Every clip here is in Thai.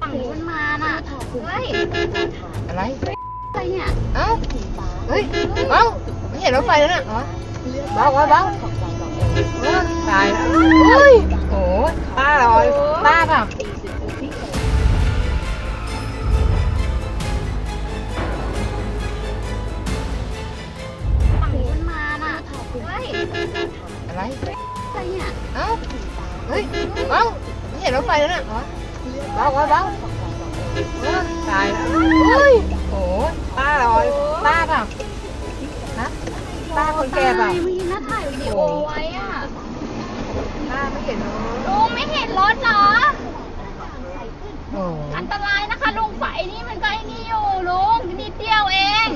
ฝั่งนู้นมาน่ะเฮ้ยอะไร อะไรเนี่ยเอ้า เฮ้ย เอ้า ไม่เห็นรถไฟแล้วน่ะเบาเบาเบาเออตายแล้วเฮ้ยโอ้ยป้าลอยป้าเปล่าฝั่งนู้นมาน่ะเฮ้ยอะไรอะไรเนี่ยเอ้า เฮ้ย เอ้า ไม่เห็นรถไฟแล้วน่ะเบา เบาเบาเออตายแล้วเฮ้ยโอ้ยป้าลอยป้าเปล่าฮะป้าคนแก่เปล่าตยเมื่อกี้น่าถ่ายวิดีโอไว้อะป้าไม่เห็นเหรอลุงไม่เห็นรถเหรอโอ้อันตรายนะคะลุงไฟนี่มันก็ไอ้นี่อยู่ลุงนิดเดียวเอง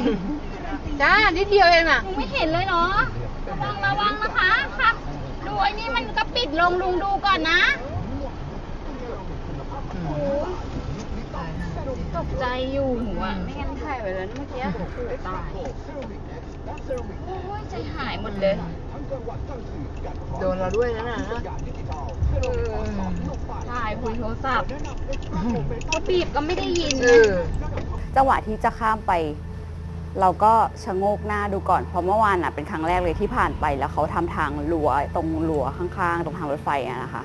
จ้านิดเดียวเองอะลุงไม่เห็นเลยเนาะระวังระวังนะคะครับดูไอ้นี่มันก็ปิดลงลุงดูก่อนนะ อืม ตก ใจอยู่หนูอะ ไม่งั้นถ่ายไว้แล้วนะเมื่อกี้โอ้โหตายโอ้ยใจหายหมดเลย โดนเราด้วยนะน่ะนะเออถ่ายคุยโทรศัพท์เขาบีบก็ไม่ได้ยินเออจังหวะที่จะข้ามไป เราก็ชะโงกหน้าดูก่อนเพราะเมื่อวานอะเป็นครั้งแรกเลยที่ผ่านไปแล้วเขาทำทางรั้วตรงรั้วข้างๆ ตรงทางรถไฟอะนะคะ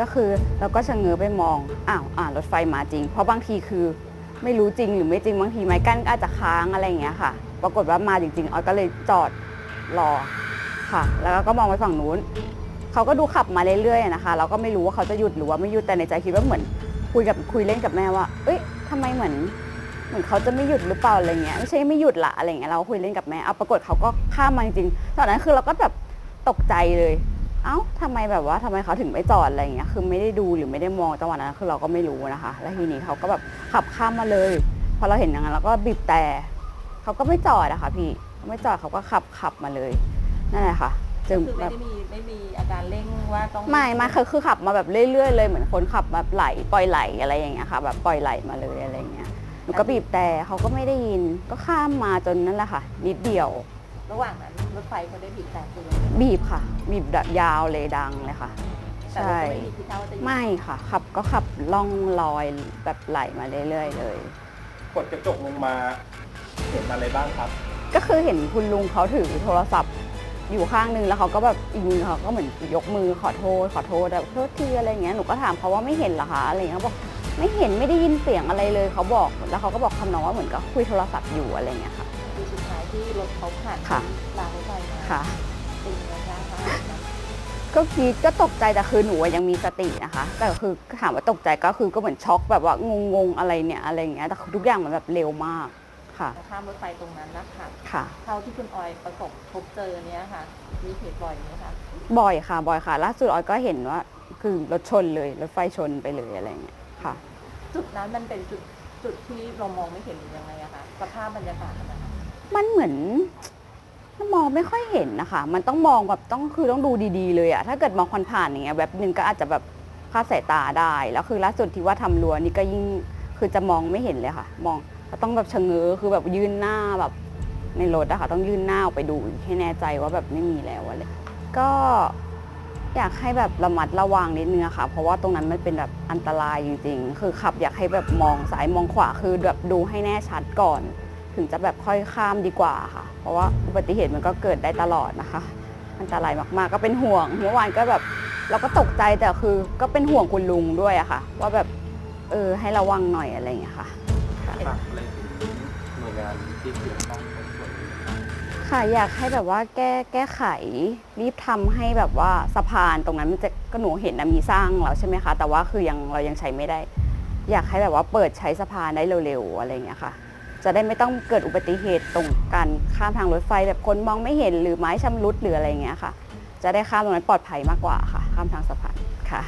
ก็คือเราก็ชะเง้อไปมองอ้าวอ่ารถไฟมาจริง เพราะบางทีคือ ไม่รู้จริงหรือไม่จริงบางทีไม้กั้นก็อาจจะค้างอะไรอย่างเงี้ยค่ะ ปรากฏว่ามาจริงๆออยก็เลยจอดรอค่ะ แล้วก็มองไปฝั่งนู้นเขาก็ดูขับมาเรื่อยๆนะคะ เราก็ไม่รู้ว่าเขาจะหยุดหรือว่าไม่หยุดแต่ในใจคิดว่าเหมือนคุยกับคุยเล่นกับแม่ว่า เอ้ยทำไมเหมือน เหมือนเขาจะไม่หยุดหรือเปล่าอะไรเงี้ยไม่ใช่ไม่หยุดละอะไรเงี้ยเราคุยเล่นกับแม่เอาปรากฏเขาก็ข้ามมาจริงๆตอนนั้นคือเราก็แบบตกใจเลย เอ้าทำไมแบบว่าทำไมเขาถึงไม่จอดอะไรเงี้ย คือไม่ได้ดูหรือไม่ได้มองจังหวะนั้นคือเราก็ไม่รู้นะคะ แล้วทีนี้เขาก็แบบขับข้ามมาเลย พอเราเห็นอย่างนั้นเราก็บีบแต่เขาก็ไม่จอดอะค่ะพี่เขาไม่จอดเขาก็ขับขับมาเลยนั่นแหละค่ะจึงคือแบไม่บ ได้มีไม่มีอาการเร่งว่าต้องไม่ไม่คือคือขับมาแบบเรื่อยๆเลยเหมือนคนขับแบบไหลปล่อยไหลอะไรอย่างเงี้ยค่ะ แบบปล่อยไหลมาเลยอะไรอย่างเงี้ยหนูก็บีบแต่เขาก็ไม่ได้ยินก็ข้ามมาจนนั่นแหละค่ะ นิดเดียว ระหว่างนั้นรถไฟเขาได้บีบแต่คุณบีบค่ะ บีบแบบยาวเลยดังเลยค่ะ แต่รถก็ไม่มีทีท่าว่าจะหยุดไม่ค่ะ ขับก็ขับล่องลอยแบบไหลมาเรื่อยๆเลย กดกระจกลงมาเห็นอะไรบ้างครับ ก็คือเห็นคุณลุงเขาถือโทรศัพท์อยู่ข้างนึงแล้วเขาก็แบบอีกมือเขาก็เหมือนยกมือขอโทษขอโทษแบบโทษทีอะไรเงี้ยหนูก็ถามเขาว่าไม่เห็นเหรอคะอะไรเงี้ยเขาบอกไม่เห็นไม่ได้ยินเสียงอะไรเลยเขาบอก แล้วเขาก็บอกคำนองว่าเหมือนกับคุยโทรศัพท์อยู่อะไรเงี้ยค่ะ คือสุดท้ายที่รถเขาผ่านค่ะรางรถไฟมา ค่ะ เป็นยังไงบ้างคะก็กรีดก็ตกใจแต่คือหนูอะยังมีสตินะคะ แต่คือถามว่าตกใจก็คือก็เหมือนช็อกแบบว่างงๆอะไรเนี่ยอะไรเงี้ยแต่คือทุกอย่างมันแบบเร็วมากค่ะข้ามรถไฟตรงนั้นนะคะค่ะ เท่าที่คุณออยประสบพบเจอเนี้ยค่ะ มีเหตุบ่อยไหมคะบ่อยค่ะบ่อยค่ะล่าสุดออยก็เห็นว่า คือรถชนเลยรถไฟชนไปเลยอะไรเงี้ยค่ะ จุดนั้นมันเป็นจุดจุดที่เรามองไม่เห็นหรือยังไงอะคะสภาพบรรยากาศนะคะมันเหมือน มองไม่ค่อยเห็นนะคะ มันต้องมองแบบต้องคือต้องดูดีๆ เลยอะถ้าเกิดมองผ่านๆอย่างเงี้ยแบบนึงก็อาจจะแบบคลาดสายตาได้ แล้วคือล่าสุดที่ว่าทำรั้วนี่ก็ยิ่งคือจะมองไม่เห็นเลยค่ะ มองต้องแบบชะเง้อคือแบบยื่นหน้าแบบในรถอะค่ะต้องยื่นหน้าออกไปดูให้แน่ใจว่าแบบไม่มีแล้วอะไรก็อยากให้แบบระมัดระวังนิดนึงอะค่ะ เพราะว่าตรงนั้นมันเป็นแบบอันตรายจริง ๆ คือขับอยากให้แบบมองซ้ายมองขวาคือแบบดูให้แน่ชัดก่อน ถึงจะแบบค่อยข้ามดีกว่าค่ะ เพราะว่าอุบัติเหตุมันก็เกิดได้ตลอดนะคะอันตรายมากๆ ก็เป็นห่วงเมื่อวานก็แบบเราก็ตกใจแต่คือก็เป็นห่วงคุณลุงด้วยอะค่ะ ว่าแบบเออให้ระวังหน่อยอะไรอย่างเงี้ยค่ะ ฝากอะไรถึงหน่วยงานที่เกี่ยวข้องกับส่วนนี้ครับค่ะอยากให้แบบว่าแก้แก้ไข รีบทำให้แบบว่าสะพานตรงนั้นมันจะก็หนูเห็นนะมีสร้างแล้วใช่ไหมคะ แต่ว่าคือยังเรายังใช้ไม่ได้ อยากให้แบบว่าเปิดใช้สะพานได้เร็วๆอะไรอย่างเงี้ยค่ะ จะได้ไม่ต้องเกิดอุบัติเหตุตรงกันข้ามทางรถไฟ แบบคนมองไม่เห็นหรือไม้ชำรุดหรืออะไรอย่างเงี้ยค่ะ จะได้ข้ามตรงนั้นปลอดภัยมากกว่าค่ะ ข้ามทางสะพานค่ะ